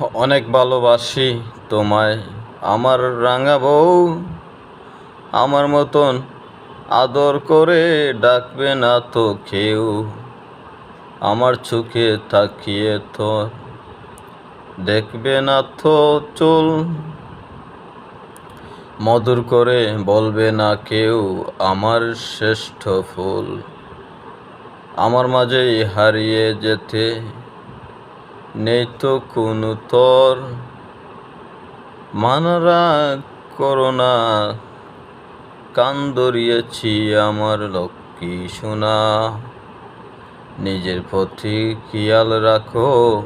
অনেক ভালোবাসি তোমায়। আমার রাঙা বউ আমার মতন আদর করে ডাকবে না তো কেউ। আমার চোখে তাকিয়ে তো দেখবে না তো চুল। মধুর করে বলবে না কেউ আমার শ্রেষ্ঠ ফুল। আমার মাঝেই হারিয়ে যেতে নেই তো কোনো তর। মানারা করোনা, কান ধরিয়েছি আমার লক্ষ্মী সোনা। নিজের প্রতি খেয়াল রাখো,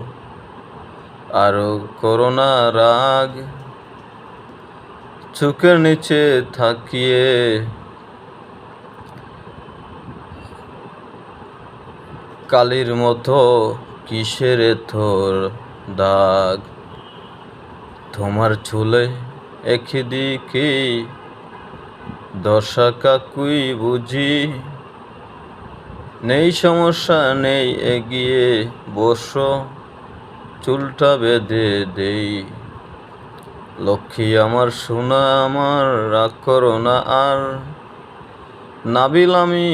আরও করোনা রাগ। চোখের নিচে থাকিয়ে কালির মতো কিসের থর দাগ? তোমার চুলে একদিকে দশা কাকুই বুঝি। নেই সমস্যা, নেই এগিয়ে, বসো, চুলটা বেঁধে দেই। লক্ষ্মী, আমার সোনা, আমার রাগ করো না, আর নাবিল আমি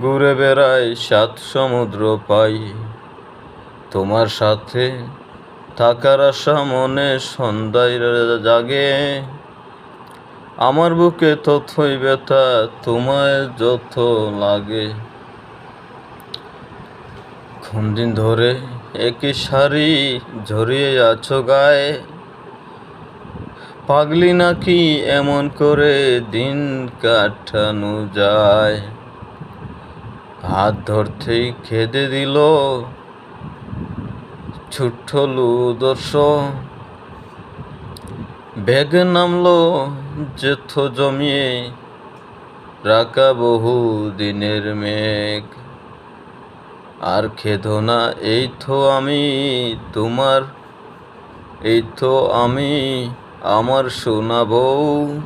ঘুরে বেড়াই সাত সমুদ্র পাই। তোমার সাথে থাকার আশা মনে সন্ধ্যায় জাগে। আমার বুকে তথই ব্যথা, তোমায় যত লাগে। দিন ধরে একই শাড়ি ঝরিয়ে আছো গায়ে। পাগলি নাকি এমন করে দিন কাটানো যায়। হাত ধরতেই খেদে দিল। ছোট্ট দর্শ। ব্যাগ নামলো যেথ জমিয়ে রাখা বহু দিনের মেঘ। আর খেদো না, এই তো আমি তোমার, এই তো আমি আমার সোনা বউ।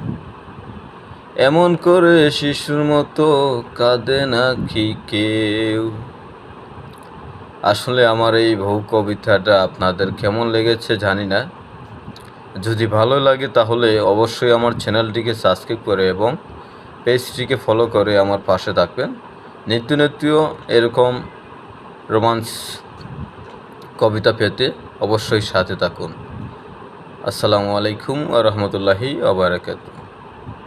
এমন করে শিশুর মতো কাঁদে নাকি কেউ? আসলে আমার এই বহু কবিতাটা আপনাদের কেমন লেগেছে জানি না। যদি ভালো লাগে তাহলে অবশ্যই আমার চ্যানেলটিকে সাবস্ক্রাইব করে এবং পেজটিকে ফলো করে আমার পাশে থাকবেন। নিত্য নিত্য এরকম রোমান্স কবিতা পেতে অবশ্যই সাথে থাকুন। আসসালামু আলাইকুম আ রহমতুল্লাহি আবরাকাতু